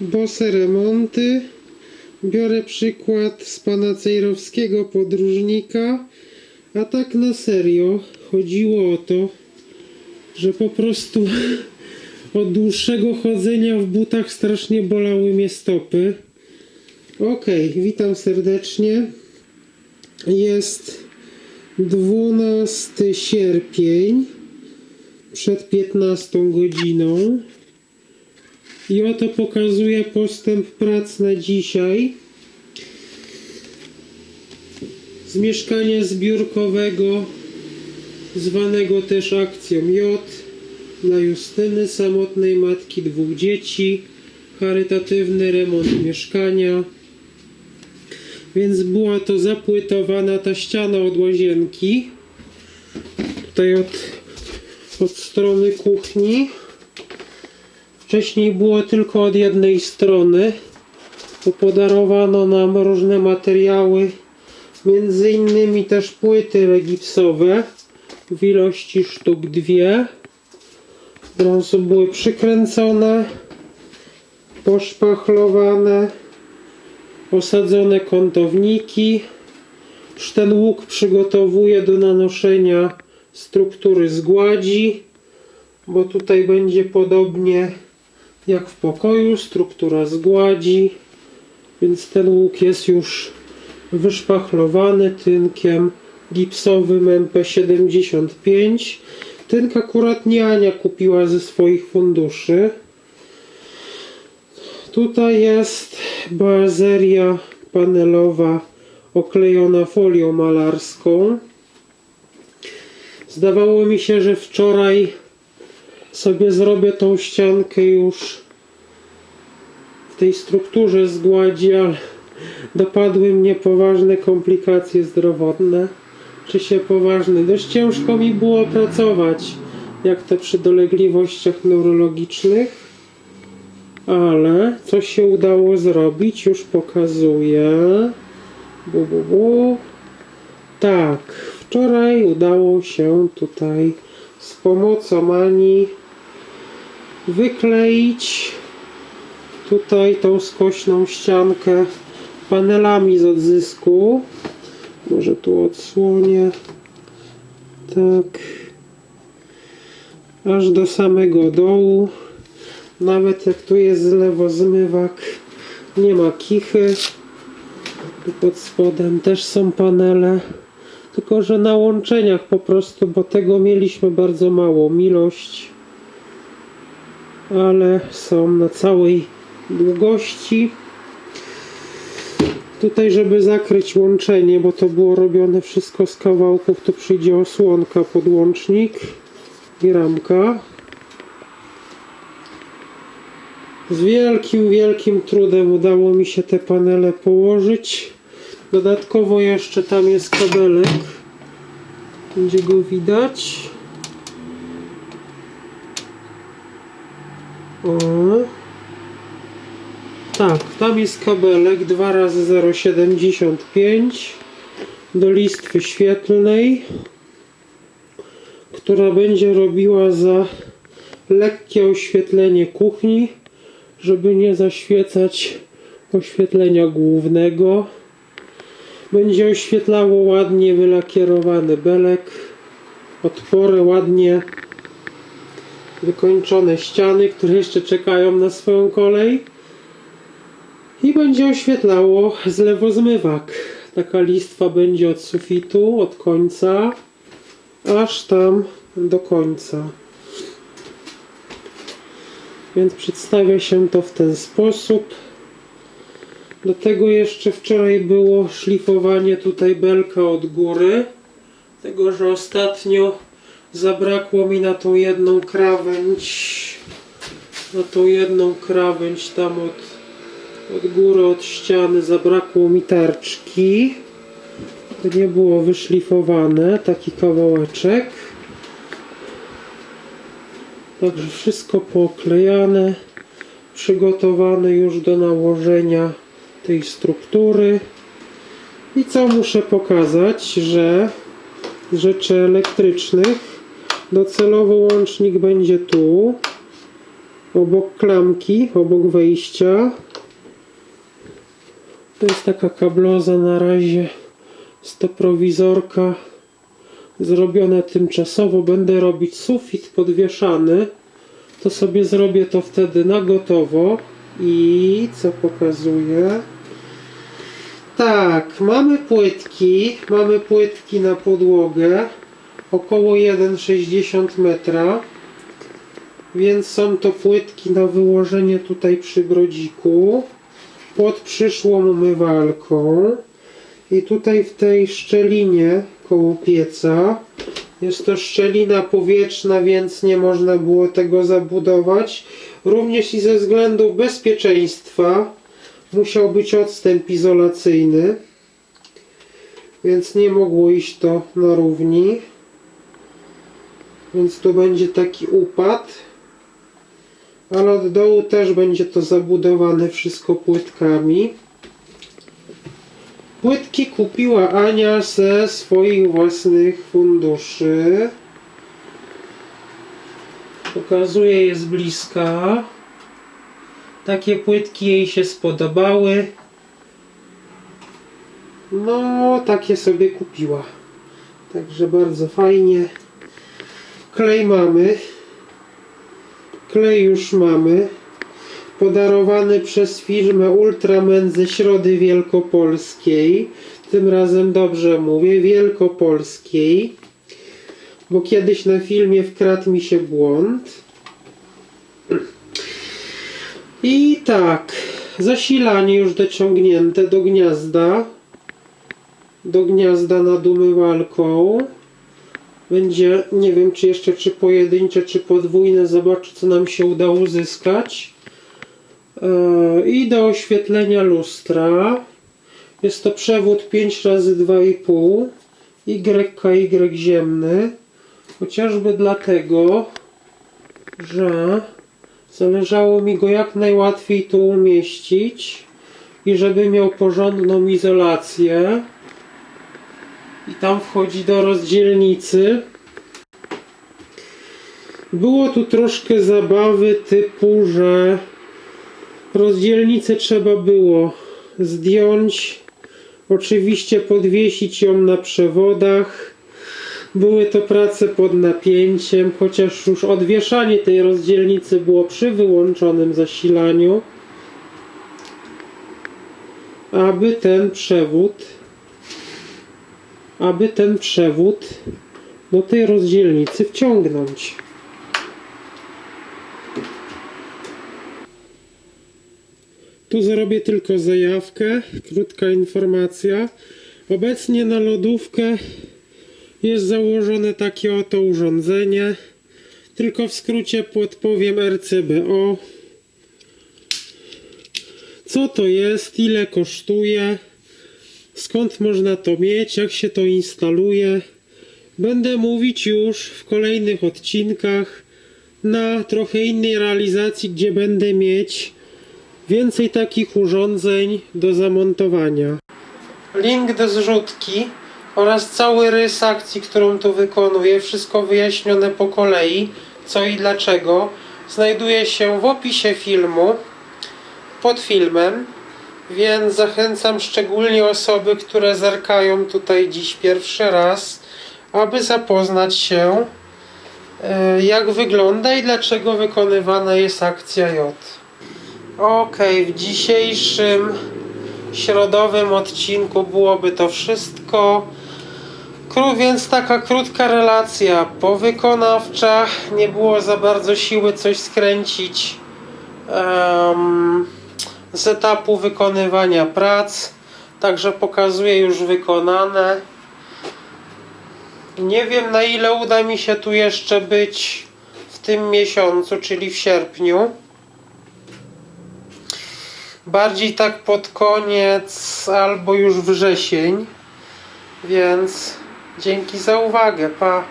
Bose remonty. Biorę przykład z pana Cejrowskiego podróżnika. A tak na serio chodziło o to, że po prostu od dłuższego chodzenia w butach strasznie bolały mnie stopy. Okej, witam serdecznie. Jest 12 sierpień przed 15 godziną. I oto pokazuję postęp prac na dzisiaj. Z mieszkania zbiórkowego, zwanego też akcją J, dla Justyny, samotnej matki dwóch dzieci, charytatywny remont mieszkania. Więc była to zapłytowana ta ściana od łazienki. Tutaj od, od strony kuchni. Wcześniej było tylko od jednej strony. Tu podarowano nam różne materiały, między innymi też płyty regipsowe w ilości sztuk dwie. Od razu były przykręcone, poszpachlowane, osadzone kątowniki. Już ten łuk przygotowuję do nanoszenia struktury z gładzi, bo tutaj będzie podobnie jak w pokoju, struktura z gładzi, więc ten łuk jest już wyszpachlowany tynkiem gipsowym MP75. Tynk akurat nie Ania kupiła ze swoich funduszy. Tutaj jest bazeria panelowa oklejona folią malarską. Zdawało mi się, że wczoraj sobie zrobię tą ściankę już w tej strukturze z gładzi, ale dopadły mnie poważne komplikacje zdrowotne. Czy się poważne? Dość ciężko mi było pracować, jak to przy dolegliwościach neurologicznych. Ale co się udało zrobić, już pokazuję. Bu, bu, bu. Tak, wczoraj udało się tutaj z pomocą Ani wykleić tutaj tą skośną ściankę panelami z odzysku. Może tu odsłonię. Tak. Aż do samego dołu. Nawet jak tu jest zlewozmywak, nie ma kichy. Tu pod spodem też są panele. Tylko, że na łączeniach po prostu, bo tego mieliśmy bardzo małą ilość. Ale są na całej długości. Tutaj, żeby zakryć łączenie, bo to było robione wszystko z kawałków, to przyjdzie osłonka, podłącznik i ramka. Z wielkim, wielkim trudem udało mi się te panele położyć. Dodatkowo jeszcze tam jest kabelek. Będzie go widać. O. Tak, tam jest kabelek 2 razy 0,75 do listwy świetlnej, która będzie robiła za lekkie oświetlenie kuchni, żeby nie zaświecać oświetlenia głównego. Będzie oświetlało ładnie wylakierowany belek, otwory ładnie wykończone ściany, które jeszcze czekają na swoją kolej. I będzie oświetlało zlewozmywak. Taka listwa będzie od sufitu, od końca, aż tam do końca. Więc przedstawia się to w ten sposób. Do tego jeszcze wczoraj było szlifowanie tutaj belka od góry. Tego, że ostatnio zabrakło mi na tą jedną krawędź. Na tą jedną krawędź tam od od góry, od ściany zabrakło mi tarczki. To nie było wyszlifowane, taki kawałeczek. Także wszystko poklejane, przygotowane już do nałożenia tej struktury. I co muszę pokazać, że rzeczy elektrycznych docelowo łącznik będzie tu. obok klamki, obok wejścia. To jest taka kabloza na razie. Jest to prowizorka zrobione tymczasowo. Będę robić sufit podwieszany. To sobie zrobię to wtedy na gotowo. I co pokazuję? Tak, mamy płytki. Mamy płytki na podłogę. Około 1,60 metra. Więc są to płytki na wyłożenie tutaj przy brodziku pod przyszłą umywalką i tutaj w tej szczelinie koło pieca jest to szczelina powietrzna, więc nie można było tego zabudować. Również i ze względu bezpieczeństwa musiał być odstęp izolacyjny, więc nie mogło iść to na równi. Więc tu będzie taki upad ale od dołu też będzie to zabudowane wszystko płytkami. Płytki kupiła Ania ze swoich własnych funduszy. Pokazuję je z bliska. Takie płytki jej się spodobały. No, takie sobie kupiła. Także bardzo fajnie. Klej mamy. Klej już mamy. Podarowany przez firmę Ultramen ze Środy Wielkopolskiej. Tym razem dobrze mówię, Wielkopolskiej. Bo kiedyś na filmie wkradł mi się błąd. I tak, zasilanie już dociągnięte do gniazda. Do gniazda nad umywalką. Będzie, nie wiem czy jeszcze czy pojedyncze, czy podwójne. Zobaczę co nam się uda uzyskać. Yy, I do oświetlenia lustra. Jest to przewód 5 razy 2,5 YKY ziemny. Chociażby dlatego, że zależało mi go jak najłatwiej tu umieścić i żeby miał porządną izolację i tam wchodzi do rozdzielnicy. Było tu troszkę zabawy typu, że rozdzielnicę trzeba było zdjąć, oczywiście podwiesić ją na przewodach. Były to prace pod napięciem, chociaż już odwieszanie tej rozdzielnicy było przy wyłączonym zasilaniu, aby ten przewód aby ten przewód do tej rozdzielnicy wciągnąć. Tu zrobię tylko zajawkę, krótka informacja. Obecnie na lodówkę jest założone takie oto urządzenie. Tylko w skrócie podpowiem RCBO. Co to jest, ile kosztuje, skąd można to mieć, jak się to instaluje. Będę mówić już w kolejnych odcinkach na trochę innej realizacji, gdzie będę mieć więcej takich urządzeń do zamontowania. Link do zrzutki oraz cały rys akcji, którą tu wykonuję, wszystko wyjaśnione po kolei, co i dlaczego, znajduje się w opisie filmu, pod filmem, więc zachęcam szczególnie osoby, które zerkają tutaj dziś pierwszy raz, aby zapoznać się, e, jak wygląda i dlaczego wykonywana jest akcja J. Ok, w dzisiejszym środowym odcinku byłoby to wszystko. Kró, więc taka krótka relacja powykonawcza. Nie było za bardzo siły coś skręcić em, z etapu wykonywania prac. Także pokazuję już wykonane. Nie wiem na ile uda mi się tu jeszcze być w tym miesiącu, czyli w sierpniu. Bardziej tak pod koniec albo już wrzesień. Więc dzięki za uwagę. Pa.